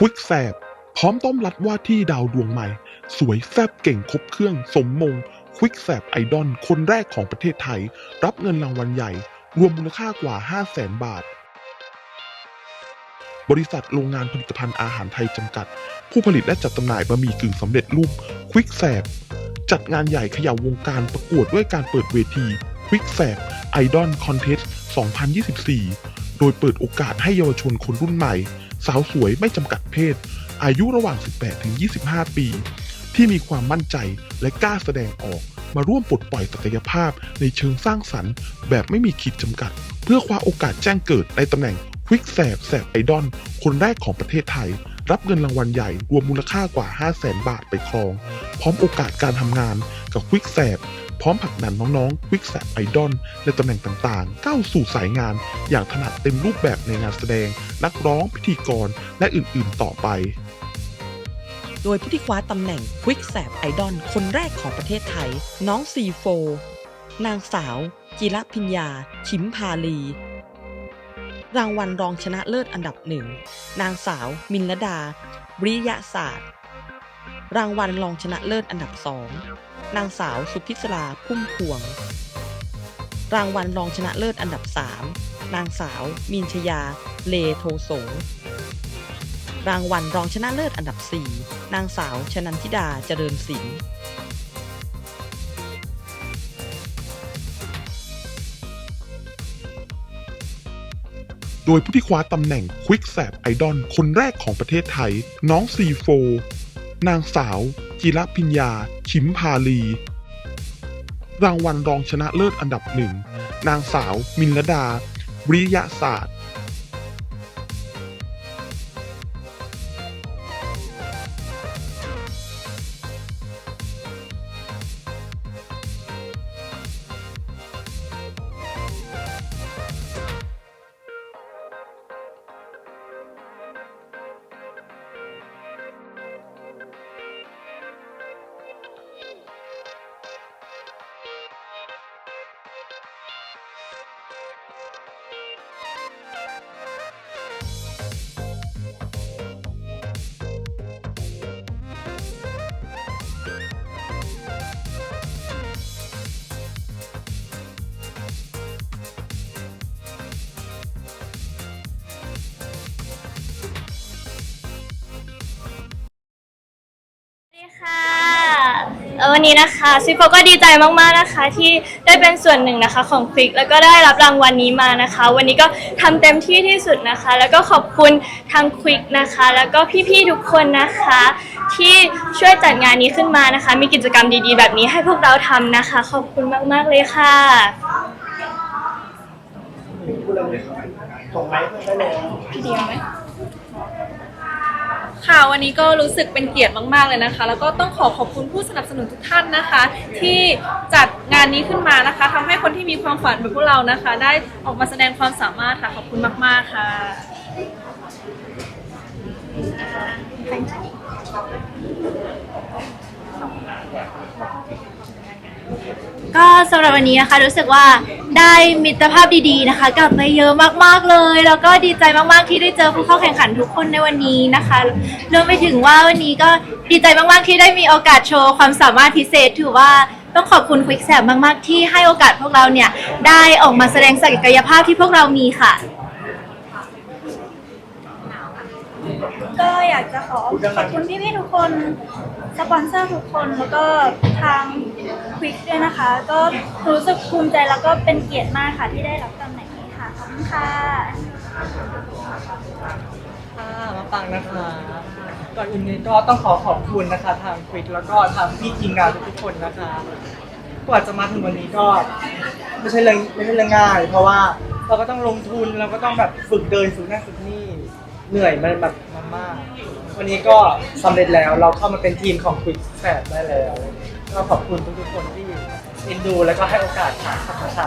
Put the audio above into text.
ควิกแสบพร้อมต้อมรัดว่าที่ดาวดวงใหม่ สวยแซบเก่งครบเครื่องสมมงควิกแสบไอดอลคนแรกของประเทศไทย รับเงินรางวัลใหญ่ รวมมูลค่ากว่า 5 0 0แสนบาท บริษัทโรงงานผลิตภัณฑ์อาหารไทยจำกัด ผู้ผลิตและจัดจำหน่ายบะหมี่กึ่งสำเร็จรูปควิกแสบจัดงานใหญ่ขย่าวงการประกวดด้วยการเปิดเวทีควิกแสบไอดอลคอนเทสต2024 โดยเปิดโอกาสให้เยาวชนคนรุ่นใหม่ สาวสวยไม่จำกัดเพศ อายุระหว่าง 18 ถึง 25 ปี ที่มีความมั่นใจและกล้าแสดงออก มาร่วมปลดปล่อยศักยภาพในเชิงสร้างสรรค์ แบบไม่มีขีดจำกัด เพื่อคว้าโอกาสแจ้งเกิดในตำแหน่งควิกแสบแสบไอดอลคนแรกของประเทศไทย รับเงินรางวัลใหญ่รวมมูลค่ากว่า 5 0 0แสนบาทไปครอง พร้อมโอกาสการทำงานกับควิกแสบ พร้อมผลักดันน้องๆควิกแสบไอดอลในตำแหน่งต่างๆ ก้าวสู่สายงาน อย่างถนัดเต็มรูปแบบในงานแสดง นักร้องพิธีกรและอื่นๆต่อไปโดยผู้ที่คว้าตำแหน่งควิกแสบไอดอลคนแรกของประเทศไทย น้องซีโฟ นางสาว จิรพิญญา ชิมพาลี รางวัลรองชนะเลิศอันดับหนึ่ง นางสาว มินลดาวิริยศาสตร์ รางวัลรองชนะเลิศอันดับสอง นางสาวสุพิศราพุ่มพวง รางวัลรองชนะเลิศอันดับสามนางสาว มีนชยา เลโทโสรางวัลรองชนะเลิศอันดับ 4 นางสาวชนันทิดาเจริญศิลป์โดยผู้ที่คว้าตำแหน่งควิกแสบไอดอลคนแรกของประเทศไทย น้องซีโฟ นางสาว จิรพิญญา ชิมพาลี รางวัลรองชนะเลิศอันดับหนึ่ง นางสาว มินลดา วิริยศาสตร์ วันนี้นะคะซิโฟก็ดีใจมากๆนะคะ ที่ได้เป็นส่วนหนึ่งนะคะของคลิกแล้วก็ได้รับรางวัลนี้มานะคะ วันนี้ก็ทำเต็มที่ที่สุดนะคะ แล้วก็ขอบคุณทางควิกนะคะ แล้วก็พี่ๆทุกคนนะคะ ที่ช่วยจัดงานนี้ขึ้นมานะคะ มีกิจกรรมดีๆ แบบนี้ให้พวกเราทำนะคะ ขอบคุณมากๆเลยค่ะพี่เดียวไหม ค่ะวันนี้ก็รู้สึกเป็นเกียรติมากๆเลยนะคะ แล้วก็ต้องขอขอบคุณผู้สนับสนุนทุกท่านนะคะ ที่จัดงานนี้ขึ้นมานะคะทำให้คนที่มีความฝันแบบพวกเรานะคะ ได้ออกมาแสดงความสามารถค่ะขอบคุณมาก ๆค่ะ ก็สำหรับวันนี้นะคะรู้สึกว่า ได้มิตรภาพดีๆนะคะกลับมาเยอะมากๆเลย แล้วก็ดีใจมากๆที่ได้เจอผู้เข้าแข่งขันทุกคนในวันนี้นะคะรวมไปถึงว่าวันนี้ก็ดีใจมากๆที่ได้มีโอกาสโชว์ความสามารถพิเศษถือว่าต้องขอบคุณควิกแซบมากๆ ที่ให้โอกาสพวกเราเนี่ยได้ออกมาแสดงศักยภาพที่พวกเรามีค่ะ ก็อยากจะขอขอบคุณพี่ๆทุกคน สปอนเซอร์ทุกคนแล้วก็ทางควิกด้วยนะคะ ก็รู้สึกภูมิใจแล้วก็เป็นเกียรติมากค่ะที่ได้รับตำแหน่งนี้ค่ะขอบคุณค่ะค่ะมาฟังนะคะ ก่อนอื่นเลยก็ต้องขอขอบคุณนะคะ ทางควิกแล้วก็ทางพี่ทีมงานทุกๆคนนะคะ กว่าจะมาถึงวันนี้ก็ไม่ใช่เรื่องไม่ใช่เรื่องง่าย เพราะว่าเราก็ต้องลงทุนเราก็ต้องแบบฝึกเดินฝึกนั่นฝึกนี่ เหนื่อยมันแบบมาก วันนี้ก็สำเร็จแล้วเราเข้ามาเป็นทีมของควิกแฟดได้แล้ว ก็ขอบคุณทุกๆคนที่เอ็นดูแล้วก็ให้โอกาสค่ะขอบคุณค่ะ